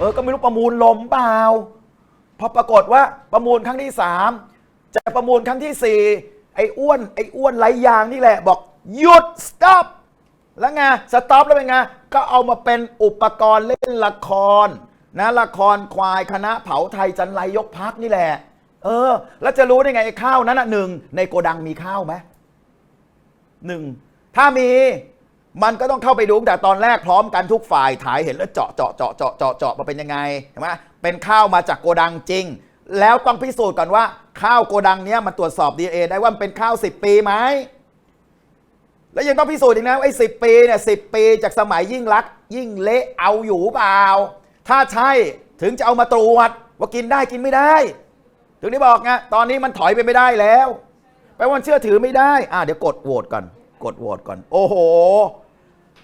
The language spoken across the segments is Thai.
เออก็ไม่รู้ประมูลลมเปล่าพอปรากฏว่าประมูลครั้งที่สามจะประมูลครั้งที่สี่ไอ้อ้วนไอ้อ้วนไรยางนี่แหละ บอกหยุด stop แล้วไงสต็อปแล้วเป็นไงก็เอามาเป็นอุปกรณ์เล่นละคร นะละครควายคณะเผาไทยจันไรยกพักนี่แหละ เออ แล้วจะรู้ได้ไงไอ้ข้าวนั้นอะหนึ่งในโกดังมีข้าวไหมหนึ่งถ้ามี มันก็ต้องเข้าไปดูตั้งแต่ตอนแรกพร้อมกันทุกฝ่ายถ่ายเห็นแล้วเจาะเจาะเจาะเจาะเจาะเจาะมาเป็นยังไงเห็นไหมเป็นข้าวมาจากโกดังจริง แล้วต้องพิสูจน์ก่อนว่า ข้าวโกดังเนี้ยมันตรวจสอบ DNA ได้ว่ามันเป็นข้าว 10 ปีไหมแล้วยังต้องพิสูจน์อีกนะว่าไอ้สิปีเนี่ยสิปีจากสมัยยิ่งรัก ยิ่งเละเอาอยู่เปล่า ถ้าใช่ถึงจะเอามาตรวจว่ากินได้กินไม่ได้ ถึงได้บอกไงตอนนี้มันถอยไปไม่ได้แล้วแปลว่าเชื่อถือไม่ได้ อ่าเดี๋ยวกดโหวตก่อน กดโหวตก่อน โอ้โห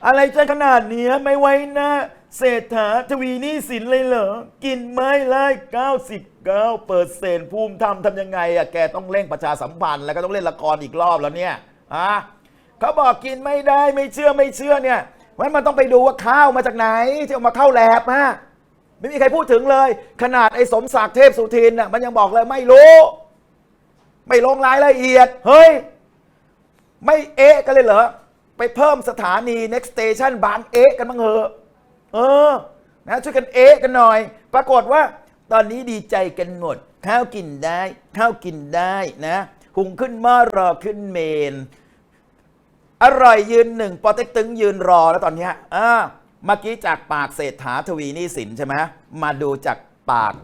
อะไรจะขนาดเนี้ยไม่ไว้นะ เศรษฐาทวีนี่สินเลยเหรอ กินไม่ไล่99เปอร์เซ็นต์ภูมิธรรมทำยังไงอะแกต้องเร่งประชาสัมพันธ์แล้วก็ต้องเล่นละครอีกรอบแล้วเนี่ยอะเขาบอกกินไม่ได้ไม่เชื่อไม่เชื่อเนี่ยเพราะฉะนั้นมันต้องไปดูว่าข้าวมาจากไหนที่เอามาเข้าแลบฮะไม่มีใครพูดถึงเลย ขนาดไอ้สมศักดิ์เทพสุทินน่ะมันยังบอกเลยไม่รู้ ไม่ลงรายละเอียด เฮ้ย ไม่เอ๊ะกันเลยเหรอ ไปเพิ่มสถานี next station บางเอ๊ะกันบ้างเหอะเออนะช่วยกันเอ๊ะกันหน่อย ปรากฏว่าตอนนี้ดีใจกันหมด ข้าวกินได้ ข้าวกินได้นะหุงขึ้นหม้อรอขึ้นเมน อร่อยยืนหนึ่งปอเต็กตึงยืนรอแล้วตอนนี้อ่าเมื่อกี้จากปากเศรษฐาทวีนิสินใช่ไหมมาดูจากปาก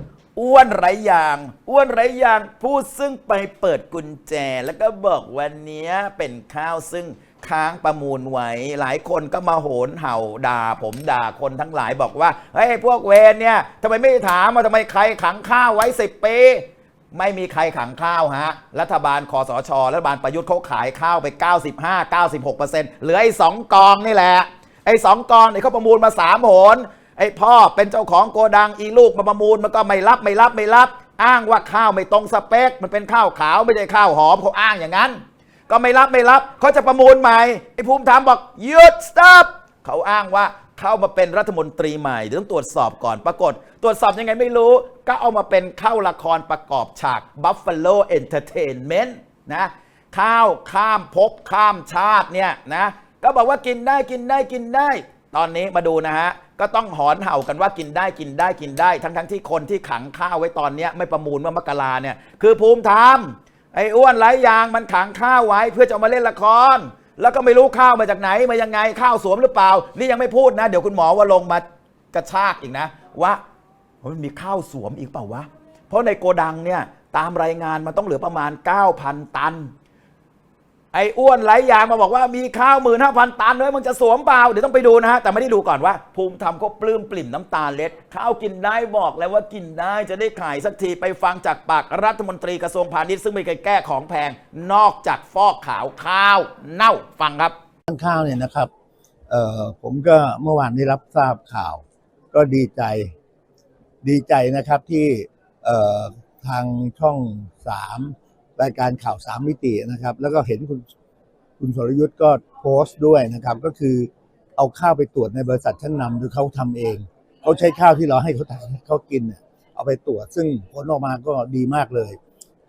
อ้วนไรยาง อ้วนไรยางพูดซึ่งไปเปิดกุญแจ แล้วก็บอกวันนี้เป็นข้าวซึ่งค้างประมูลไว้ หลายคนก็มาโหนเห่าด่า ผมด่าคนทั้งหลายบอกว่าเฮ้ยพวกเวรเนี่ยทำไมไม่ถามว่าทำไมใครขังข้าวไว้สิบปีไม่มีใครขังข้าวฮะ รัฐบาลคอสช รัฐบาลประยุทธ์เขาขายข้าวไป 95 96เปอร์เซ็นต์เหลือไอ้สองกองนี่แหละ ไอ้สองกองเนี่ยเขาประมูลมาสามโหน ไอ้พ่อเป็นเจ้าของโกดังอีลูกมาประมูลมันก็ไม่รับไม่รับไม่รับ อ้างว่าข้าวไม่ตรงสเปค มันเป็นข้าวขาวไม่ใช่ข้าวหอมเขาอ้างอย่างนั้น ก็ไม่รับไม่รับเขาจะประมูลใหม่ไอ้ภูมิธรรมบอกหยุด stop เขาอ้างว่าเข้ามาเป็นรัฐมนตรีใหม่ต้องตรวจสอบก่อนปรากฏ ตรวจสอบยังไงไม่รู้ ก็เอามาเป็นเข้าละครประกอบฉาก Buffalo Entertainment นะข้าวข้ามภพข้ามชาติเนี่ยนะก็บอกว่ากินได้กินได้กินได้ ตอนนี้มาดูนะฮะ ก็ต้องหอนเห่ากันว่ากินได้กินได้กินได้ ทั้งทั้งที่คนที่ขังข้าวไว้ตอนเนี้ยไม่ประมูลเมื่อมกราเนี่ยคือภูมิธรรมไอ้อ้วนไร้ยางมันขังข้าวไว้เพื่อจะเอามาเล่นละคร แล้วก็ไม่รู้ข้าวมาจากไหนมายังไงข้าวสวมหรือเปล่า นี่ยังไม่พูดนะ เดี๋ยวคุณหมอว่าลงมากระชากอีกนะว่ามันมีข้าวสวมอีกเปล่าวะเพราะในโกดังเนี่ยตามรายงานมันต้องเหลือประมาณ 9,000 ตัน ไอ้อ้วนไร้ยางมาบอกว่ามีข้าวหมื่นห้าพันตันเลยมันจะสวมเปล่า เดี๋ยวต้องไปดูนะฮะ แต่ไม่ได้ดูก่อนว่า ภูมิธรรมเขาปลื้มปลิ่มน้ำตาเล็ด ข้าวกินได้บอกแล้วว่ากินได้จะได้ขายสักทีไปฟังจากปากรัฐมนตรีกระทรวงพาณิชย์ซึ่งไม่เคยแก้ของแพงนอกจากฟอกขาวข้าวเน่าฟังครับทางข้าวเนี่ยนะครับเอ่อผมก็เมื่อวานได้รับทราบข่าว ก็ดีใจดีใจนะครับที่เอ่อทางช่องสาม รายการข่าวสามมิตินะครับ แล้วก็เห็นคุณคุณสรยุทธ์ก็โพสต์ด้วยนะครับ ก็คือเอาข้าวไปตรวจในบริษัทชั้นนำโดยเขาทำเอง เขาใช้ข้าวที่เราให้เขาทานเขากินเนี่ยเอาไปตรวจซึ่งผลออกมาก็ดีมากเลย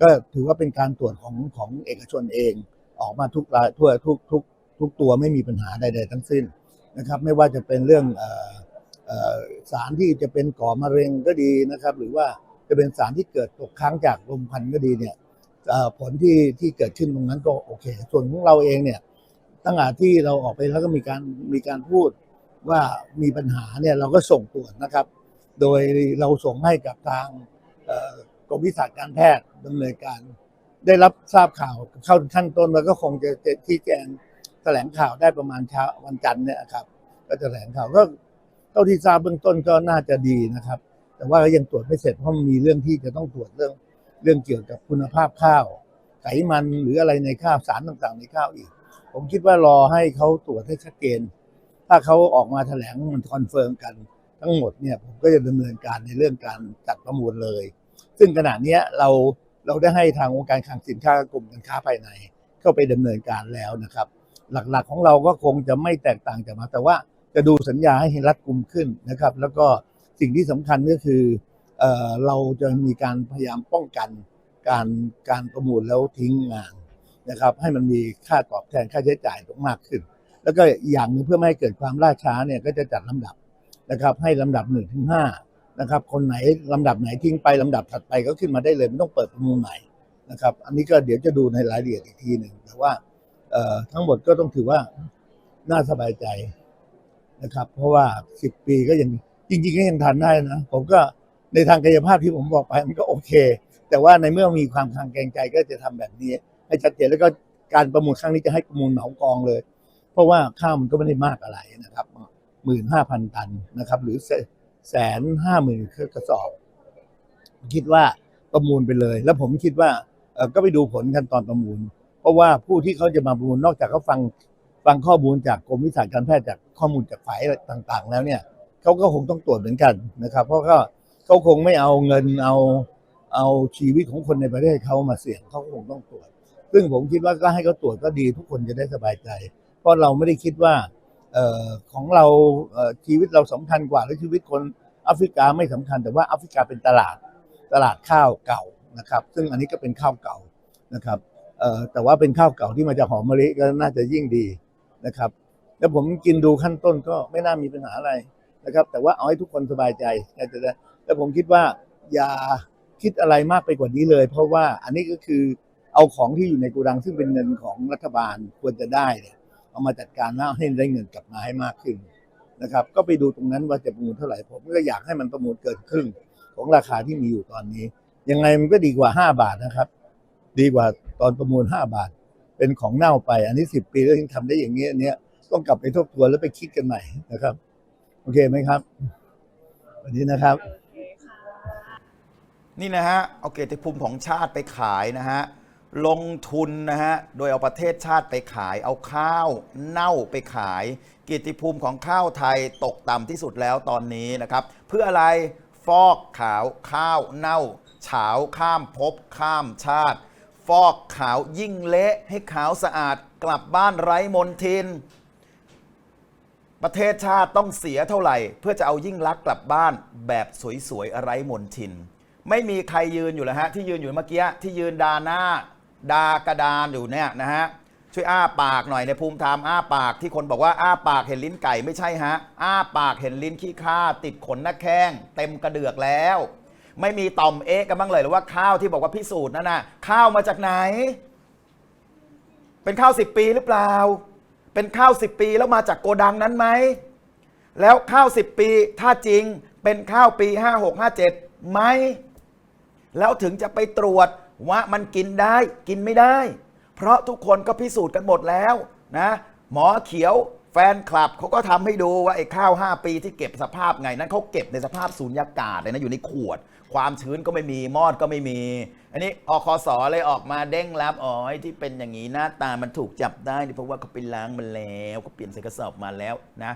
ก็ถือว่าเป็นการตรวจของของเอกชนเอง ออกมาทุกรายทั่วทุกทุกทุกตัวไม่มีปัญหาใด ๆ ทั้งสิ้นนะครับ ไม่ว่าจะเป็นเรื่องออสารที่จะเป็นก่อมะเร็งก็ดีนะครับ หรือว่าจะเป็นสารที่เกิดตกค้างจากลมควันก็ดีเนี่ย ผลที่ที่เกิดขึ้นตรงนั้นก็โอเค ส่วนของเราเองเนี่ยตั้งแต่ที่เราออกไปแล้วก็มีการมีการพูดว่ามีปัญหาเนี่ยเราก็ส่งตรวจนะครับ โดยเราส่งให้กับทางกรมวิชาการแพทย์ดำเนินการ ได้รับทราบข่าวเข้าขั้นต้นแล้วก็คงจะที่แจงแถลงข่าวได้ประมาณเช้าวันจันทร์เนี่ยครับก็จะแถลงข่าวก็เท่าที่ทราบเบื้องต้นก็น่าจะดีนะครับ แต่ว่าก็ยังตรวจไม่เสร็จเพราะมีเรื่องที่จะต้องตรวจเรื่อง เรื่องเกี่ยวกับคุณภาพข้าว ไขมันหรืออะไรในข้าวสารต่างๆ ในข้าวอีก ผมคิดว่ารอให้เขาตรวจให้ชัดเจน ถ้าเขาออกมาแถลงมันคอนเฟิร์มกัน ทั้งหมดเนี่ยผมก็จะดำเนินการในเรื่องการจัดประมูลเลย ซึ่งขณะนี้เราเราได้ให้ทางองค์การคลังสินค้ากรมการค้าภายใน เข้าไปดำเนินการแล้วนะครับ หลักๆของเราก็คงจะไม่แตกต่างจากมาแต่ว่าจะดูสัญญาให้รัดกุมขึ้นนะครับ แล้วก็สิ่งที่สำคัญก็คือ เราจะมีการพยายามป้องกันการการประมูลแล้วทิ้งงานนะครับ ให้มันมีค่าตอบแทนค่าใช้จ่ายตรงมากขึ้น แล้วก็อย่างนึงเพื่อไม่ให้เกิดความล่าช้าเนี่ยก็จะจัดลำดับนะครับ ให้ลำดับหนึ่งถึงห้านะครับ คนไหนลำดับไหนทิ้งไปลำดับถัดไปก็ขึ้นมาได้เลยไม่ต้องเปิดประมูลใหม่นะครับ อันนี้ก็เดี๋ยวจะดูในรายละเอียดอีกทีหนึ่งแต่ว่าทั้งหมดก็ต้องถือว่าน่าสบายใจนะครับ เพราะว่าสิบปีก็ยังจริงๆก็ยังทันได้นะ ผมก็ ในทางกายภาพที่ผมบอกไปมันก็โอเค แต่ว่าในเมื่อมีความคลางแกงใจก็จะทำแบบนี้ ให้ชัดเจนแล้วก็การประมูลครั้งนี้จะให้ประมูลเหมากองเลย เพราะว่าข้าวมันก็ไม่ได้มากอะไรนะครับหมื่นห้าพันตันนะครับ หรือแสนห้าหมื่นกระสอบ คิดว่าประมูลไปเลย แล้วผมคิดว่าก็ไปดูผลกันตอนประมูล เพราะว่าผู้ที่เขาจะมาประมูลนอกจากเขาฟังฟังข้อมูลจากกรมวิชาการแพทย์จากข้อมูลจากฝ่ายต่าง ๆ แล้วเนี่ยเขาก็คงต้องตรวจเหมือนกันนะครับ เพราะก็ เขาคงไม่เอาเงินเอาเอาชีวิตของคนในประเทศเขามาเสี่ยงเขาก็คงต้องตรวจ ซึ่งผมคิดว่าก็ให้เขาตรวจก็ดีทุกคนจะได้สบายใจ เพราะเราไม่ได้คิดว่าออของเราเชีวิตเราสำคัญกว่าหรือชีวิตคนแอฟริกาไม่สำคัญ แต่ว่าแอฟริกาเป็นตลาดตลาดข้าวเก่านะครับ ซึ่งอันนี้ก็เป็นข้าวเก่านะครับแต่ว่าเป็นข้าวเก่าที่มาจากหอมมะลิก็น่าจะยิ่งดีนะครับ แล้วผมกินดูขั้นต้นก็ไม่น่ามีปัญหาอะไรนะครับ แต่ว่าเอาให้ทุกคนสบายใจนะ แต่แต่ผมคิดว่าอย่าคิดอะไรมากไปกว่านี้เลย เพราะว่าอันนี้ก็คือเอาของที่อยู่ในโกูดังซึ่งเป็นเงินของรัฐบาลควรจะได้เนี่ยเอามาจัดการแล้วให้ได้เงินกลับมาให้มากขึ้นนะครับ ก็ไปดูตรงนั้นว่าจะประมูลเท่าไหร่ผมก็อยากให้มันประมูลเกินครึ่งของราคาที่มีอยู่ตอนนี้ ยังไงมันก็ดีกว่าห้าบาทนะครับ ดีกว่าตอนประมูลห้าบาท เป็นของเน่าไป อันนี้สิบปีแล้วยังทำได้อย่างนี้อันเนี้ยต้องกลับไปทบทวนแล้วไปคิดกันใหม่นะครับ โอเคไหมครับ วันนี้นะครับ นี่นะฮะเอาเกียรติภูมิของชาติไปขายนะฮะลงทุนนะฮะโดยเอาประเทศชาติไปขาย เอาข้าวเน่าไปขาย เกียรติภูมิของข้าวไทยตกต่ำที่สุดแล้วตอนนี้นะครับ เพื่ออะไรฟอกขาวข้าวเน่าเฉาข้ามภพข้ามชาติ ฟอกขาวยิ่งเละให้ขาวสะอาดกลับบ้านไร้มนทิน ประเทศชาติต้องเสียเท่าไหร่ เพื่อจะเอายิ่งลักษณ์กลับบ้านแบบสวยๆอะไรมนทิน ไม่มีใครยืนอยู่แล้วฮะที่ยืนอยู่เมื่อกี้ที่ยืนดาหน้า ดากระดานอยู่เนี่ยนะฮะช่วยอ้าปากหน่อยในภูมิธรรมอ้าปากที่คนบอกว่าอ้าปากเห็นลิ้นไก่ไม่ใช่ฮะอ้าปากเห็นลิ้นขี้ข้าติดขนหน้าแข้งเต็มกระเดือกแล้ว ไม่มีต่อมเอ๊ะกันบ้างเลยหรือว่าข้าวที่บอกว่าพิสูจน์นั่นน่ะข้าวมาจากไหน เป็นข้าวสิบปีหรือเปล่า เป็นข้าวสิบปีแล้วมาจากโกดังนั้นไหมแล้วข้าวสิบปีถ้าจริงเป็นข้าวปี56 57ไหม แล้วถึงจะไปตรวจว่ามันกินได้กินไม่ได้ เพราะทุกคนก็พิสูจน์กันหมดแล้วนะหมอเขียวแฟนคลับเขาก็ทำให้ดูว่าไอ้ข้าว 5 ปีที่เก็บสภาพไงนั้นเขาเก็บในสภาพสูญญากาศเลยนะอยู่ในขวด ความชื้นก็ไม่มีมอดก็ไม่มี อันนี้อคสเลยออกมาเด้งรับอ๋อที่เป็นอย่างนี้หน้าตามันถูกจับได้เพราะว่าเขาไปล้างมันแล้วก็เปลี่ยนใส่กระสอบมาแล้วนะ